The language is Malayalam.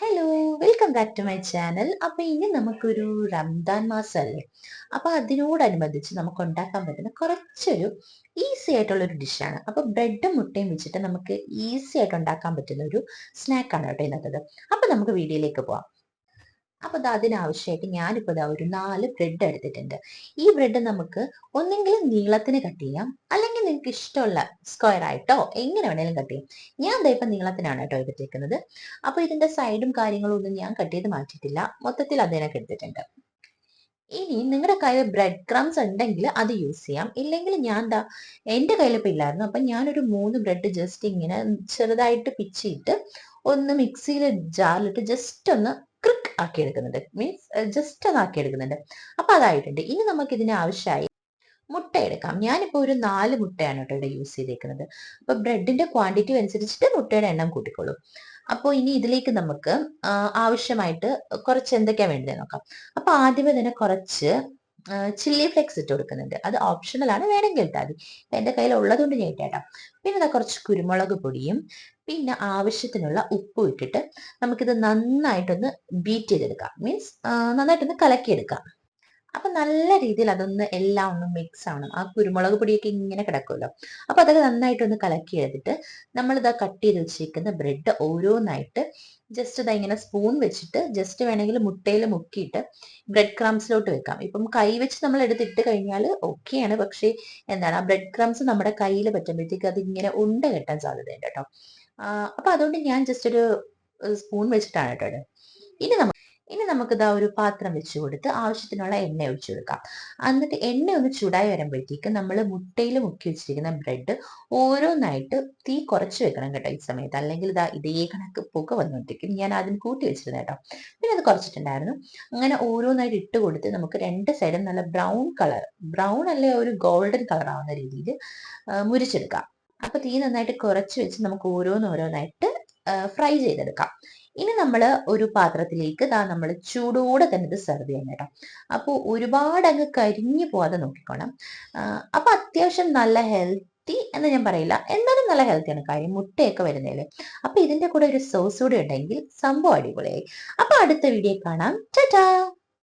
Hello welcome back to my channel അപ്പൊ ഇനി നമുക്കൊരു റംദാൻ മാസമല്ലേ അപ്പൊ അതിനോടനുബന്ധിച്ച് നമുക്ക് ഉണ്ടാക്കാൻ പറ്റുന്ന കുറച്ചൊരു ഈസി ആയിട്ടുള്ള ഒരു ഡിഷാണ് അപ്പൊ ബ്രെഡും മുട്ടയും വെച്ചിട്ട് നമുക്ക് ഈസി ആയിട്ട് ഉണ്ടാക്കാൻ പറ്റുന്ന ഒരു സ്നാക്കാണ് കേട്ടോ ഇന്നത്തത്. അപ്പൊ നമുക്ക് വീഡിയോയിലേക്ക് പോവാം. അപ്പൊ അത് അതിനാവശ്യമായിട്ട് ഞാനിപ്പോ ഇതാ ഒരു നാല് ബ്രെഡ് എടുത്തിട്ടുണ്ട്. ഈ ബ്രെഡ് നമുക്ക് ഒന്നെങ്കിലും നീളത്തിന് കട്ട് ചെയ്യാം. അല്ലെങ്കിൽ നിങ്ങൾക്ക് ഇഷ്ടമുള്ള സ്ക്വയർ ആയിട്ടോ എങ്ങനെ വേണേലും കട്ട് ചെയ്യാം. ഞാൻ ഇതാ ഇപ്പൊ നീളത്തിനാണ് കേട്ടോ എടുത്തേക്കുന്നത് അപ്പോൾ ഇതിന്റെ സൈഡും കാര്യങ്ങളും ഒന്നും ഞാൻ കട്ട് ചെയ്ത് മാറ്റിയിട്ടില്ല. മൊത്തത്തിൽ അതിനൊക്കെ എടുത്തിട്ടുണ്ട്. ഇനി നിങ്ങളുടെ കയ്യിൽ ബ്രെഡ് ക്രംസ് ഉണ്ടെങ്കിൽ അത് യൂസ് ചെയ്യാം. ഇല്ലെങ്കിൽ ഞാൻ എന്താ എന്റെ കയ്യിൽ ഇപ്പൊ ഇല്ലായിരുന്നു. അപ്പൊ ഞാനൊരു മൂന്ന് ബ്രെഡ് ജസ്റ്റ് ഇങ്ങനെ ചെറുതായിട്ട് പിച്ചിട്ട് ഒന്ന് മിക്സിയിൽ ജാറിലിട്ട് ജസ്റ്റ് ഒന്ന് ആക്കി എടുക്കുന്നുണ്ട് മീൻസ് ജസ്റ്റ് ഒന്ന് ആക്കി എടുക്കുന്നുണ്ട് അപ്പൊ അതായിട്ടുണ്ട്. ഇനി നമുക്ക് ഇതിന് ആവശ്യമായി മുട്ട എടുക്കാം. ഞാനിപ്പോൾ ഒരു നാല് മുട്ടയാണ് കേട്ടോ ഇവിടെ യൂസ് ചെയ്തേക്കുന്നത്. അപ്പൊ ബ്രെഡിന്റെ ക്വാണ്ടിറ്റി അനുസരിച്ചിട്ട് മുട്ടയുടെ എണ്ണം കൂട്ടിക്കോളൂ. അപ്പോൾ ഇനി ഇതിലേക്ക് നമുക്ക് ആവശ്യമായിട്ട് കുറച്ച് എന്തൊക്കെയാ വേണ്ടത് നോക്കാം. അപ്പൊ ആദ്യമേ തന്നെ കുറച്ച് ചില്ലി ഫ്ലേക്സ് ഇട്ട് കൊടുക്കുന്നുണ്ട്. അത് ഓപ്ഷണൽ ആണ് വേണമെങ്കിൽ ഇട്ടാൽ മതി. എന്റെ കയ്യിൽ ഉള്ളതുകൊണ്ട് ഞാൻ ഇട്ടേട്ടാം. പിന്നെ കുറച്ച് കുരുമുളക് പൊടിയും പിന്നെ ആവശ്യത്തിനുള്ള ഉപ്പും ഇട്ടിട്ട് നമുക്കിത് നന്നായിട്ടൊന്ന് ബീറ്റ് ചെയ്തെടുക്കാം. മീൻസ് നന്നായിട്ടൊന്ന് കലക്കിയെടുക്കാം. അപ്പൊ നല്ല രീതിയിൽ അതൊന്ന് എല്ലാം ഒന്ന് മിക്സ് ആവണം. ആ കുരുമുളക് പൊടിയൊക്കെ ഇങ്ങനെ കിടക്കുമല്ലോ. അപ്പൊ അതൊക്കെ നന്നായിട്ട് ഒന്ന് കലക്കി എടുത്തിട്ട് നമ്മൾ ഇതാ കട്ട് ചെയ്ത് വെച്ചിരിക്കുന്ന ബ്രെഡ് ഓരോന്നായിട്ട് ജസ്റ്റ് ഇതാ ഇങ്ങനെ സ്പൂൺ വെച്ചിട്ട് ജസ്റ്റ് വേണമെങ്കിൽ മുട്ടയിൽ മുക്കിയിട്ട് ബ്രെഡ് ക്രംസിലോട്ട് വെക്കാം. ഇപ്പം കൈ വെച്ച് നമ്മൾ എടുത്തിട്ട് കഴിഞ്ഞാൽ ഓക്കെയാണ് പക്ഷേ എന്താണ് ആ ബ്രെഡ് ക്രംസ് നമ്മുടെ കയ്യിൽ പറ്റുമ്പോഴത്തേക്ക് അത് ഇങ്ങനെ ഉണ്ട കെട്ടാൻ സാധ്യതയുണ്ട് കേട്ടോ. അപ്പൊ അതുകൊണ്ട് ഞാൻ ജസ്റ്റ് ഒരു സ്പൂൺ വെച്ചിട്ടാണ് കേട്ടോ ഇനി നമ്മൾ ഇനി നമുക്ക് ഇതാ ഒരു പാത്രം വെച്ച് കൊടുത്ത് ആവശ്യത്തിനുള്ള എണ്ണ ഒഴിച്ചു കൊടുക്കാം. എന്നിട്ട് എണ്ണ ഒന്ന് ചൂടായി വരുമ്പോഴത്തേക്ക് നമ്മൾ മുട്ടയിൽ മുക്കി വെച്ചിരിക്കുന്ന ബ്രെഡ് ഓരോന്നായിട്ട് തീ കുറച്ച് വെക്കണം കേട്ടോ ഈ സമയത്ത്. അല്ലെങ്കിൽ ഇതാ ഇതേ കണക്ക് പുക വന്നുകൊണ്ടിരിക്കും ഞാൻ ആദ്യം കൂട്ടി വെച്ചിരുന്നു കേട്ടോ. പിന്നെ അത് കുറച്ചിട്ടുണ്ടായിരുന്നു. അങ്ങനെ ഓരോന്നായിട്ട് ഇട്ട് കൊടുത്ത് നമുക്ക് രണ്ട് സൈഡും നല്ല ബ്രൗൺ കളർ ബ്രൗൺ അല്ലെ ഒരു ഗോൾഡൻ കളർ ആവുന്ന രീതിയിൽ മുരിച്ചെടുക്കാം. അപ്പൊ തീ നന്നായിട്ട് കുറച്ച് വെച്ച് നമുക്ക് ഓരോന്നോരോന്നായിട്ട് ഫ്രൈ ചെയ്തെടുക്കാം. ഇനി നമ്മൾ ഒരു പാത്രത്തിലേക്ക് ദാ നമ്മൾ ചൂടോടെ തന്നെ ഇത് സെർവ് ചെയ്യണം കേട്ടോ. അപ്പോൾ ഒരുപാട് അങ്ങ് കരിഞ്ഞു പോവാതെ നോക്കിക്കോണം. അപ്പോൾ അത്യാവശ്യം നല്ല ഹെൽത്തി എന്ന് ഞാൻ പറയില്ല. എന്നാലും നല്ല ഹെൽത്തിയാണ് കാര്യം മുട്ടയൊക്കെ വരുന്നതിൽ അപ്പോൾ ഇതിന്റെ കൂടെ ഒരു സോസ് കൂടി ഉണ്ടെങ്കിൽ സംഭവം അടിപൊളിയായി. അപ്പൊ അടുത്ത വീഡിയോ കാണാം. ടാറ്റാ